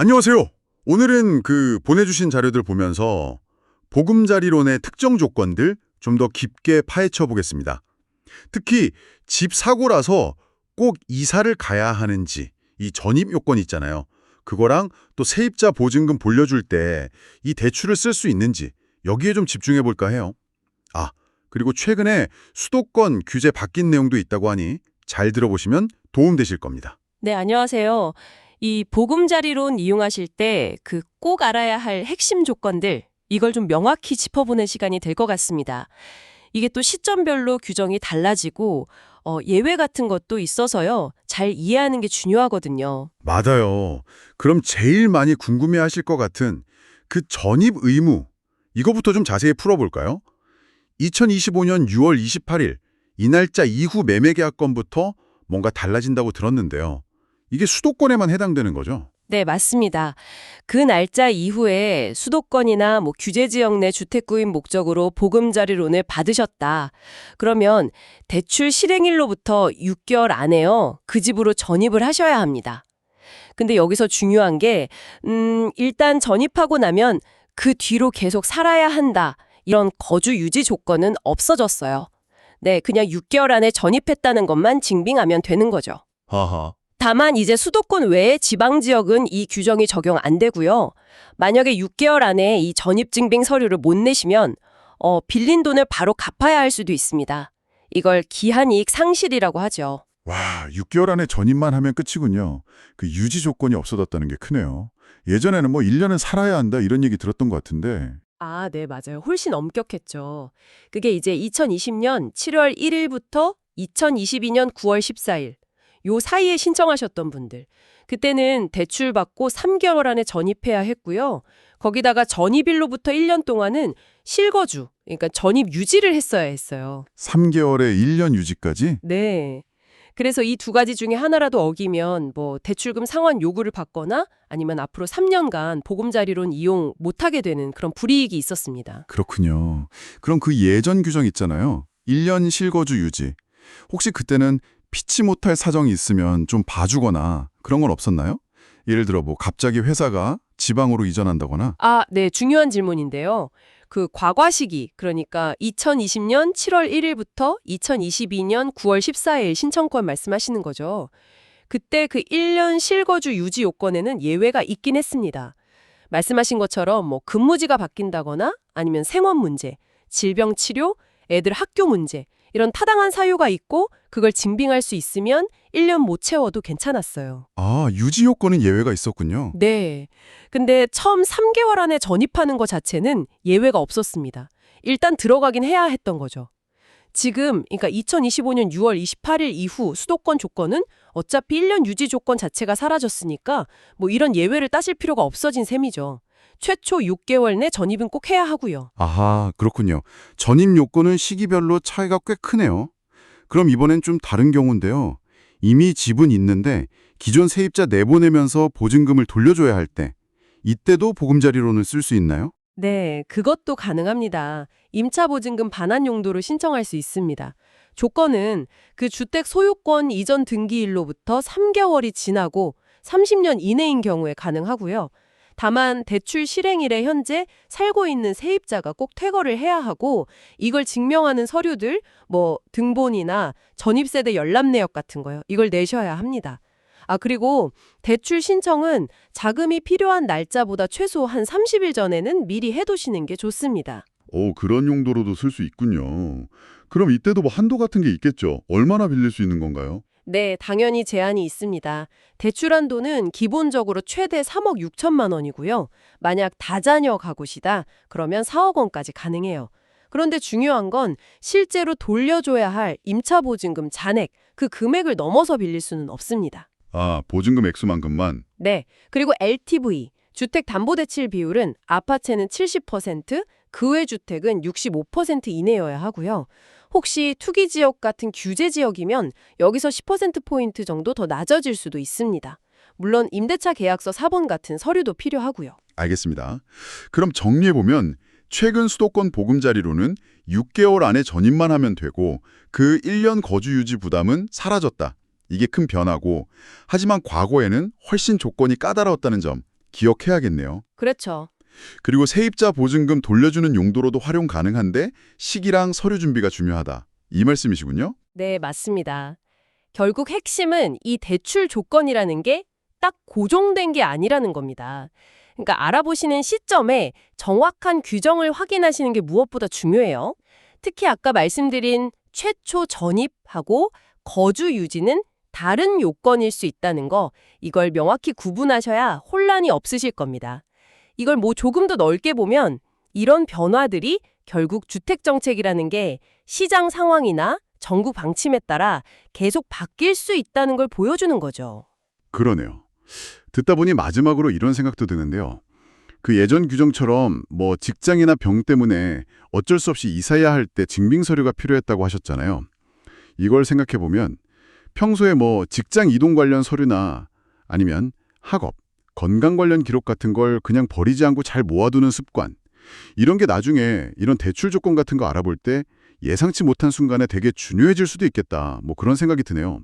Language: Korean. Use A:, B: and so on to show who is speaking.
A: 안녕하세요. 오늘은 그 보내주신 자료들 보면서 보금자리론의 특정 조건들 좀 더 깊게 파헤쳐 보겠습니다. 특히 집 사고라서 꼭 이사를 가야 하는지 이 전입 요건 있잖아요. 그거랑 또 세입자 보증금 돌려줄 때 이 대출을 쓸 수 있는지 여기에 좀 집중해 볼까 해요. 아, 그리고 최근에 수도권 규제 바뀐 내용도 있다고 하니 잘 들어보시면 도움되실 겁니다.
B: 네, 안녕하세요. 이 보금자리론 이용하실 때 그 꼭 알아야 할 핵심 조건들 이걸 좀 명확히 짚어보는 시간이 될 것 같습니다. 이게 또 시점별로 규정이 달라지고 어, 예외 같은 것도 있어서요. 잘 이해하는 게 중요하거든요.
A: 맞아요. 그럼 제일 많이 궁금해하실 것 같은 그 전입 의무 이거부터 좀 자세히 풀어볼까요? 2025년 6월 28일 이 날짜 이후 매매 계약 건부터 뭔가 달라진다고 들었는데요. 이게 수도권에만 해당되는 거죠?
B: 네, 맞습니다. 그 날짜 이후에 수도권이나 뭐 규제 지역 내 주택 구입 목적으로 보금자리론을 받으셨다. 그러면 대출 실행일로부터 6개월 안에요. 그 집으로 전입을 하셔야 합니다. 근데 여기서 중요한 게 음, 일단 전입하고 나면 그 뒤로 계속 살아야 한다. 이런 거주 유지 조건은 없어졌어요. 네, 그냥 6개월 안에 전입했다는 것만 증빙하면 되는 거죠.
A: 하하.
B: 다만 이제 수도권 외의 지방 지역은 이 규정이 적용 안 되고요. 만약에 6개월 안에 이 전입증빙 서류를 못 내시면 어, 빌린 돈을 바로 갚아야 할 수도 있습니다. 이걸 기한이익 상실이라고 하죠.
C: 와, 6개월 안에 전입만 하면 끝이군요. 그 유지 조건이 없어졌다는 게 크네요. 예전에는 뭐 1년은 살아야 한다 이런 얘기 들었던 것 같은데.
B: 아, 네, 맞아요. 훨씬 엄격했죠. 그게 이제 2020년 7월 1일부터 2022년 9월 14일 요 사이에 신청하셨던 분들. 그때는 대출 받고 3개월 안에 전입해야 했고요. 거기다가 전입일로부터 1년 동안은 실거주, 그러니까 전입 유지를 했어야 했어요.
C: 3개월에 1년 유지까지?
B: 네. 그래서 이 두 가지 중에 하나라도 어기면 뭐 대출금 상환 요구를 받거나 아니면 앞으로 3년간 보금자리론 이용 못하게 되는 그런 불이익이 있었습니다.
C: 그렇군요. 그럼 그 예전 규정 있잖아요. 1년 실거주 유지. 혹시 그때는 피치 못할 사정이 있으면 좀 봐주거나 그런 건 없었나요? 예를 들어 뭐 갑자기 회사가 지방으로 이전한다거나
B: 아, 네, 중요한 질문인데요. 그 과거 시기, 그러니까 2020년 7월 1일부터 2022년 9월 14일 신청권 말씀하시는 거죠. 그때 그 1년 실거주 유지 요건에는 예외가 있긴 했습니다. 말씀하신 것처럼 뭐 근무지가 바뀐다거나 아니면 생원 문제, 질병 치료, 애들 학교 문제 이런 타당한 사유가 있고 그걸 증빙할 수 있으면 1년 못 채워도 괜찮았어요.
C: 아, 유지 요건은 예외가 있었군요.
B: 네. 근데 처음 3개월 안에 전입하는 것 자체는 예외가 없었습니다. 일단 들어가긴 해야 했던 거죠. 지금 그러니까 2025년 6월 28일 이후 수도권 조건은 어차피 1년 유지 조건 자체가 사라졌으니까 뭐 이런 예외를 따질 필요가 없어진 셈이죠. 최초 6개월 내 전입은 꼭 해야 하고요.
C: 아하, 그렇군요. 전입 요건은 시기별로 차이가 꽤 크네요. 그럼 이번엔 좀 다른 경우인데요. 이미 집은 있는데 기존 세입자 내보내면서 보증금을 돌려줘야 할 때, 이때도 보금자리론을 쓸 수 있나요?
B: 네, 그것도 가능합니다. 임차 보증금 반환 용도로 신청할 수 있습니다. 조건은 그 주택 소유권 이전 등기일로부터 3개월이 지나고 30년 이내인 경우에 가능하고요. 다만 대출 실행일에 현재 살고 있는 세입자가 꼭 퇴거를 해야 하고 이걸 증명하는 서류들 뭐 등본이나 전입세대 열람 내역 같은 거요. 이걸 내셔야 합니다. 아 그리고 대출 신청은 자금이 필요한 날짜보다 최소 한 30일 전에는 미리 해두시는 게 좋습니다.
D: 오, 그런 용도로도 쓸 수 있군요. 그럼 이때도 뭐 한도 같은 게 있겠죠? 얼마나 빌릴 수 있는 건가요?
B: 네, 당연히 제한이 있습니다. 대출 한도는 기본적으로 최대 3억 6천만 원이고요. 만약 다자녀 가구시다, 그러면 4억 원까지 가능해요. 그런데 중요한 건 실제로 돌려줘야 할 임차 보증금 잔액, 그 금액을 넘어서 빌릴 수는 없습니다.
D: 아, 보증금 액수만큼만.
B: 네, 그리고 LTV, 주택담보대출 비율은 아파트는 70%, 그 외 주택은 65% 이내여야 하고요. 혹시 투기 지역 같은 규제 지역이면 여기서 10%포인트 정도 더 낮아질 수도 있습니다. 물론 임대차 계약서 사본 같은 서류도 필요하고요.
D: 알겠습니다. 그럼 정리해보면 최근 수도권 보금자리로는 6개월 안에 전입만 하면 되고 그 1년 거주 유지 부담은 사라졌다. 이게 큰 변화고 하지만 과거에는 훨씬 조건이 까다로웠다는 점 기억해야겠네요.
B: 그렇죠.
D: 그리고 세입자 보증금 돌려주는 용도로도 활용 가능한데 시기랑 서류 준비가 중요하다. 이 말씀이시군요.
B: 네, 맞습니다. 결국 핵심은 이 대출 조건이라는 게 딱 고정된 게 아니라는 겁니다. 그러니까 알아보시는 시점에 정확한 규정을 확인하시는 게 무엇보다 중요해요. 특히 아까 말씀드린 최초 전입하고 거주 유지는 다른 요건일 수 있다는 거, 이걸 명확히 구분하셔야 혼란이 없으실 겁니다. 이걸 뭐 조금 더 넓게 보면 이런 변화들이 결국 주택정책이라는 게 시장 상황이나 정부 방침에 따라 계속 바뀔 수 있다는 걸 보여주는 거죠.
C: 그러네요. 듣다 보니 마지막으로 이런 생각도 드는데요. 그 예전 규정처럼 뭐 직장이나 병 때문에 어쩔 수 없이 이사해야 할 때 증빙 서류가 필요했다고 하셨잖아요. 이걸 생각해 보면 평소에 뭐 직장 이동 관련 서류나 아니면 학업, 건강 관련 기록 같은 걸 그냥 버리지 않고 잘 모아두는 습관. 이런 게 나중에 이런 대출 조건 같은 거 알아볼 때 예상치 못한 순간에 되게 중요해질 수도 있겠다. 뭐 그런 생각이 드네요.